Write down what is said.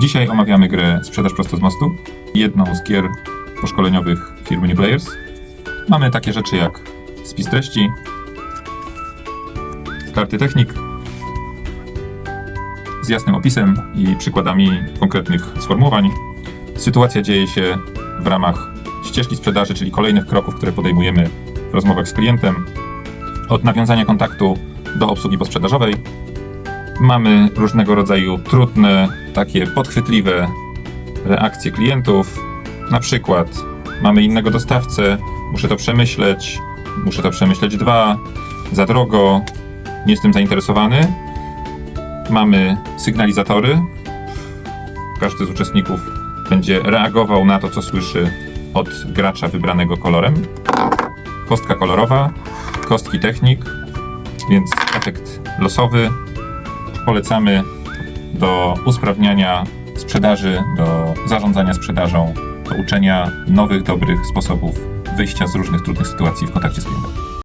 Dzisiaj omawiamy grę Sprzedaż prosto z mostu, jedną z gier poszkoleniowych firmy New Players. Mamy takie rzeczy jak spis treści, karty technik z jasnym opisem i przykładami konkretnych sformułowań. Sytuacja dzieje się w ramach ścieżki sprzedaży, czyli kolejnych kroków, które podejmujemy w rozmowach z klientem. Od nawiązania kontaktu do obsługi posprzedażowej. Mamy różnego rodzaju trudne, takie podchwytliwe reakcje klientów. Na przykład mamy innego dostawcę, muszę to przemyśleć, muszę to przemyśleć dwa, za drogo, nie jestem zainteresowany. Mamy sygnalizatory. Każdy z uczestników będzie reagował na to, co słyszy od gracza wybranego kolorem. Kostka kolorowa, kostki technik, więc efekt losowy. Polecamy do usprawniania sprzedaży, do zarządzania sprzedażą, do uczenia nowych, dobrych sposobów wyjścia z różnych trudnych sytuacji w kontakcie z klientem.